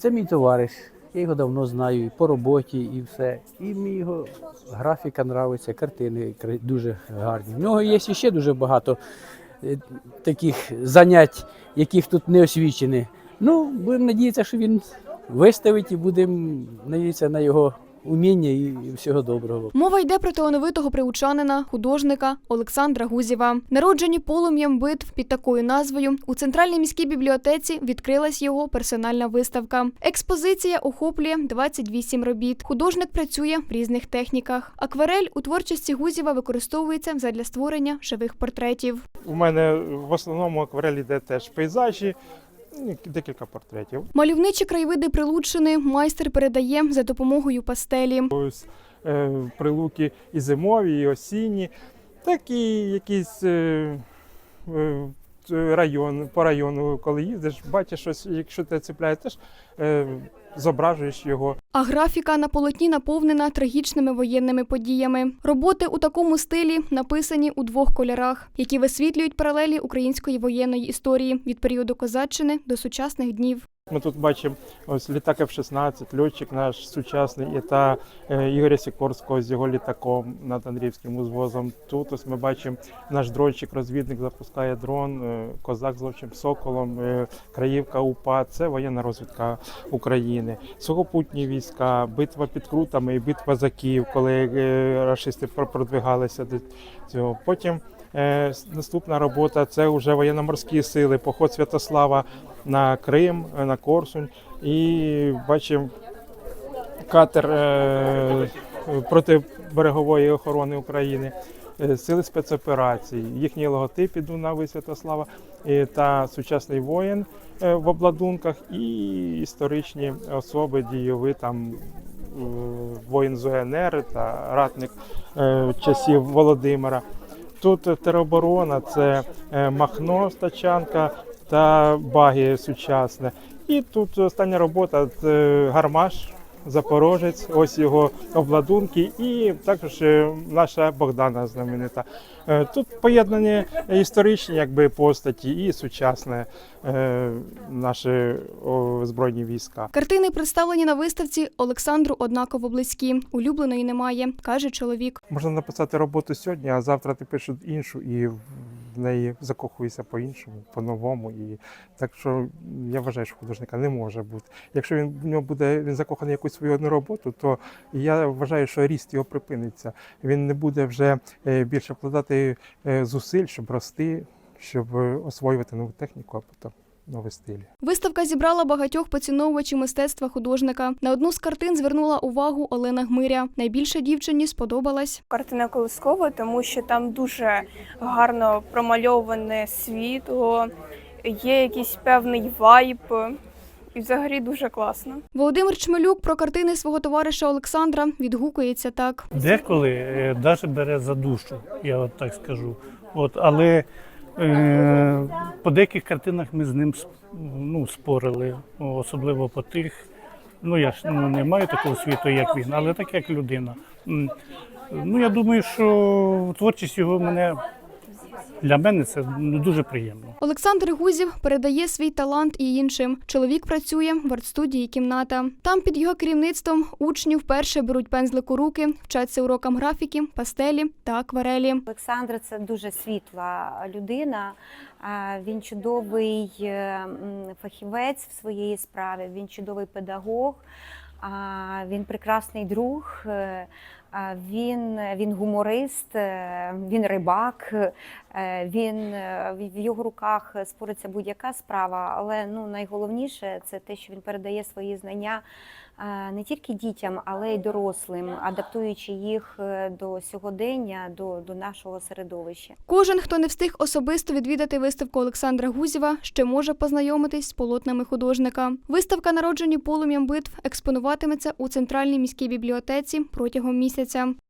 Це мій товариш. Я його давно знаю і по роботі, і все. І мені його графіка нравиться, картини дуже гарні. В нього є ще дуже багато е, таких занять, яких тут не освічені. Ну, будемо надіятися, що він виставить і будемо надіятися на його уміння і всього доброго. Мова йде про талановитого приучанина, художника Олександра Гузєва. Народжені полум'ям битв під такою назвою у центральній міській бібліотеці відкрилась його персональна виставка. Експозиція охоплює 28 робіт. Художник працює в різних техніках. Акварель у творчості Гузєва використовується задля створення живих портретів. У мене в основному акварель йде теж пейзажі, декілька портретів. Мальовничі краєвиди Прилучини майстер передає за допомогою пастелі. Ось е, прилуки і зимові, і осінні, так і якісь е, е, район, по району, коли їздиш, бачиш щось, якщо ти цепляєш, теж зображуєш його. А графіка на полотні наповнена трагічними воєнними подіями. Роботи у такому стилі написані у двох кольорах, які висвітлюють паралелі української воєнної історії від періоду козаччини до сучасних днів. Ми тут бачимо ось літак F-16, льотчик наш сучасний, і та е, Ігоря Сікорського з його літаком над Андріївським узвозом. Тут ось ми бачимо наш дрончик, розвідник запускає дрон, е, козак з ловчим соколом, е, краївка УПА. Це воєнна розвідка України. Сухопутні війська, битва під Крутами і битва за Київ, коли рашисти продвигалися до цього. Потім наступна робота це вже воєнно-морські сили, поход Святослава на Крим, на Корсунь. І бачимо катер е, протиберегової охорони України, е, сили спецоперацій, їхній логотип іду на Святослава е, та сучасний воїн в обладунках, і історичні особи, дійові там. Воїн з УНР та ратник часів Володимира. Тут тероборона, це Махно Стачанка та баги сучасне. І тут остання робота гармаш. Запорожець, ось його обладунки, і також е, наша Богдана знаменита. Е, Тут поєднані історичні якби, постаті і сучасне е, наші о, збройні війська. Картини представлені на виставці Олександру однаково близькі. Улюбленої немає, каже чоловік. Можна написати роботу сьогодні, а завтра ти пишеш іншу, і неї закохується по-іншому, по-новому. І так що я вважаю, що художника не може бути. Якщо він в нього буде він закоханий якусь свою одну роботу, то я вважаю, що ріст його припиниться. Він не буде вже е, більше вкладати е, зусиль, щоб рости, щоб е, освоювати нову техніку, а потім новий стиль. Виставка зібрала багатьох поціновувачів мистецтва художника. На одну з картин звернула увагу Олена Гмиря. Найбільше дівчині сподобалась. Картина колискова, тому що там дуже гарно промальоване світло, є якийсь певний вайб, і взагалі дуже класно. Володимир Чмелюк про картини свого товариша Олександра відгукується так. Деколи навіть бере за душу, я от так скажу. От, але е, по деяких картинах ми з ним ну, спорили, особливо по тих. Ну я ж ну, не маю такого світу, як він, але так як людина. Ну я думаю, що творчість його мене для мене це ну, дуже приємно. Олександр Гузів передає свій талант і іншим. Чоловік працює в арт-студії кімната. Там під його керівництвом учні вперше беруть пензлик у руки, вчаться урокам графіки, пастелі та акварелі. Олександр це дуже світла людина. Він чудовий е, фахівець в своїй справі, він чудовий педагог, а, він прекрасний друг. Він, він гуморист, е, він рибак, е, він е, в його руках спориться будь-яка справа, але ну найголовніше це те, що він передає свої знання не тільки дітям, але й дорослим, адаптуючи їх до сьогодення, до, до нашого середовища. Кожен, хто не встиг особисто відвідати виставку Олександра Гузєва, ще може познайомитись з полотнами художника. Виставка народжені полум'ям битв експонуватиметься у центральній міській бібліотеці протягом місяця.